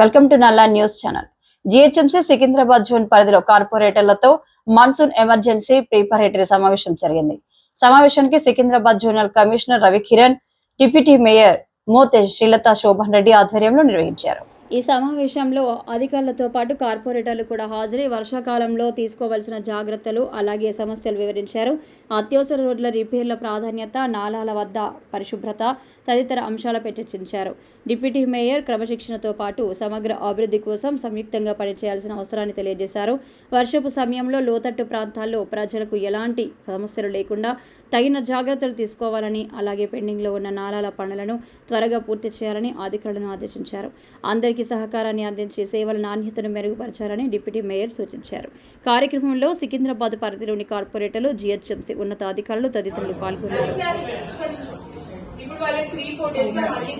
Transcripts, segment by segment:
Welcome to Nalla news channel. GHMC Secunderabad zone పరిధిలో కార్పొరేటర్లతో monsoon emergency preparatory సమావేశం జరిగింది. సమావేశానికి Secunderabad zonal commissioner Ravi Kiran deputy mayor Mothe Srilatha Shoban Reddy ఆధ్వర్యంలో నిర్వహించారు. ఈ సమావేశంలో అధికారులతో పాటు కార్పొరేటర్లు కూడా హాజరై వర్షాకాలంలో తీసుకోవాల్సిన జాగ్రత్తలు అలాగే సమస్యలు వివరించారు. అత్యవసర రోడ్ల రిపేర్ల ప్రాధాన్యత నాలాల వద్ద పరిశుభ్రత తదితర అంశాలపై చర్చించారు. డిప్యూటీ మేయర్ క్రమశిక్షణతో పాటు సమగ్ర అభివృద్ధి కోసం సంయుక్తంగా పనిచేయాల్సిన అవసరాన్ని తెలియజేశారు. వర్షపు సమయంలో లోతట్టు ప్రాంతాల్లో ప్రజలకు ఎలాంటి సమస్యలు లేకుండా తగిన జాగ్రత్తలు తీసుకోవాలని అలాగే పెండింగ్లో ఉన్న నాలాల పనులను త్వరగా పూర్తి చేయాలని అధికారులను ఆదేశించారు. అందరికీ సహకారాన్ని అందించే సేవల నాణ్యతను మెరుగుపరచాలని డిప్యూటీ మేయర్ సూచించారు. కార్యక్రమంలో సికింద్రాబాద్ పరిధిలోని కార్పొరేటర్లు జిహెచ్ఎంసీ ఉన్నతాధికారులు తదితరులు పాల్గొన్నారు. ఇప్పుడు వాళ్ళకి త్రీ ఫోర్ డేస్లో మళ్ళీ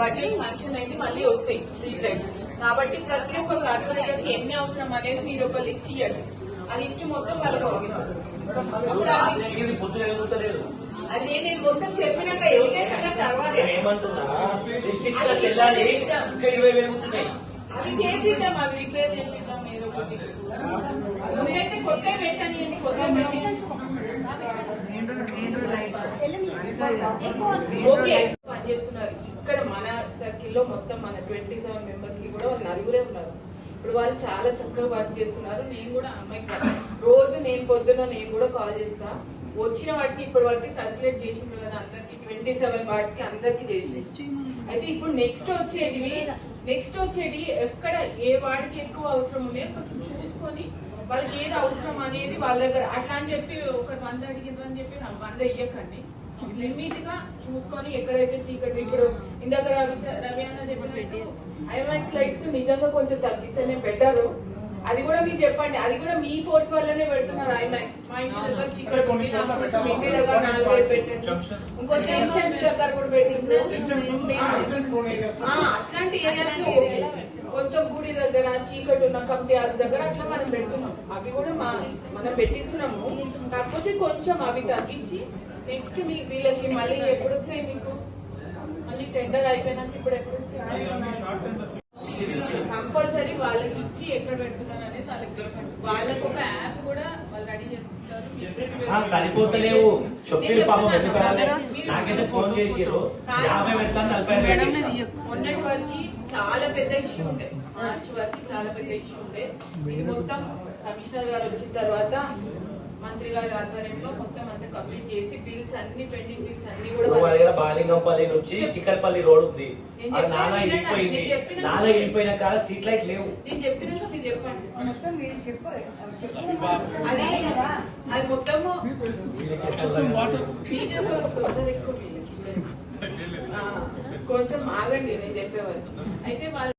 బడ్జెట్ శాంక్షన్ అయింది మళ్ళీ వస్తాయి స్ట్రీట్ లైట్స్ కాబట్టి ప్రతి ఒక్క కార్పొరేటర్కి ఎన్ని అవసరం అనేది మీరు ఒక లిస్ట్ ఇవ్వండి ఆ లిస్ట్ మొత్తం వాళ్ళకి అప్పుడు ఆ అదే నేను మొత్తం చెప్పినాక ఎవరికేసాక తర్వాత నేను ఏమంటున్నా? డిస్ట్రిక్ట్లో వెళ్ళాలి. ఇంకా ఇరవై పెరుగుతున్నాయి అవి చేపిద్దాం అవి రిపేర్ చేపిద్దాం ఏదో ఒకటి. నువ్వైతే కొత్త పెట్టని కొత్త పెట్టి ఓకే పనిచేస్తున్నారు ఇక్కడ మన సర్కిల్లో మొత్తం మన ట్వంటీ సెవెన్ మెంబర్స్కి కూడా వాళ్ళు నలుగురే ఉన్నారు. ఇప్పుడు వాళ్ళు చాలా చక్కగా వర్క్ చేస్తున్నారు. నేను కూడా ఆ అమ్మాయికి రోజు నేను పొద్దున నేను కూడా కాల్ చేస్తా. వచ్చిన వాటికి ఇప్పటి వరకు సర్క్యులేట్ చేసిండ్రు కదా అందరికి. ట్వంటీ సెవెన్ వార్డ్స్కి అందరికి చేసి అయితే ఇప్పుడు నెక్స్ట్ వచ్చేది నెక్స్ట్ వచ్చేది ఎక్కడ ఏ వాడికి ఎక్కువ అవసరం ఉన్నాయో కొంచెం చూసుకొని వాళ్ళకి ఏది అవసరం అనేది వాళ్ళ దగ్గర. అట్లా అని చెప్పి ఒక వంద అడిగింది అని చెప్పి నాకు వంద ఇయ్యకండి. లిమిట్గా చూసుకొని ఎక్కడైతే చీకటి ఇప్పుడు ఇందాక రవి రవి అన్న చెప్పినట్టు ఐమాక్స్ లైట్స్ నిజంగా కొంచెం తగ్గిస్తేనే బెటర్ అది కూడా మీరు చెప్పండి. అది కూడా మీ ఫోర్స్ వల్లనే పెడుతున్నారు ఐమాక్స్ మా ఇంటి దగ్గర కాబట్టి మీ ఇంటి దగ్గర నాలుగైదు పెట్టండి. ఇంకో జంక్షన్స్ దగ్గర కూడా పెట్టింది. అట్లాంటి ఏరియాస్లో కొంచెం గుడి దగ్గర చీకటి ఉన్న కమిటీ హాల్స్ దగ్గర అట్లా మనం పెడుతున్నాం. అవి కూడా మా మనం పెట్టిస్తున్నాము. కాకపోతే కొంచెం అవి తగ్గించి నెక్స్ట్ మీ వీళ్ళకి మళ్ళీ ఎప్పుడు వస్తాయి మీకు? మళ్ళీ టెండర్ అయిపోయినాక ఇప్పుడు ఎప్పుడు వస్తాయి? వాళ్ళకి ఇచ్చి ఎక్కడ పెడుతున్నారు అనేది వాళ్ళకి చెప్పండి. వాళ్ళకి ఒక యాప్ కూడా వాళ్ళు రెడీ చేసుకుంటారు. ఆ, సరిపోతలేవు. చెప్పిన పాపం ఎందుకు నాకైతే ఫోన్ యాభై పెడతాను నలభై. మొన్నటి వరకు చాలా పెద్ద ఇష్యూ ఉండే. మార్చి వరకు చాలా పెద్ద ఇష్యూ ఉండే. ఇది మొత్తం కమిషనర్ గారు వచ్చిన తర్వాత మంత్రి గారి ఆధ్వర్యంలో మొత్తం అంతా కంప్లీట్ చేసి బిల్స్ అన్ని పెండింగ్ బిల్స్ అన్ని కూడా బాలింగంపల్లి నుంచి చిక్కడపల్లి రోడ్ ఉంది. నాలా వెళ్ళిపోయింది చెప్పిన- నాలా వెళ్ళిపోయిన కాడ స్ట్రీట్ లైట్ లేవు. నేను చెప్పినాక మీరు చెప్పండి అది కదా. అది మొత్తము బీజేపీ కొంచెం ఆగండి నేను చెప్పేవారు అయితే వాళ్ళ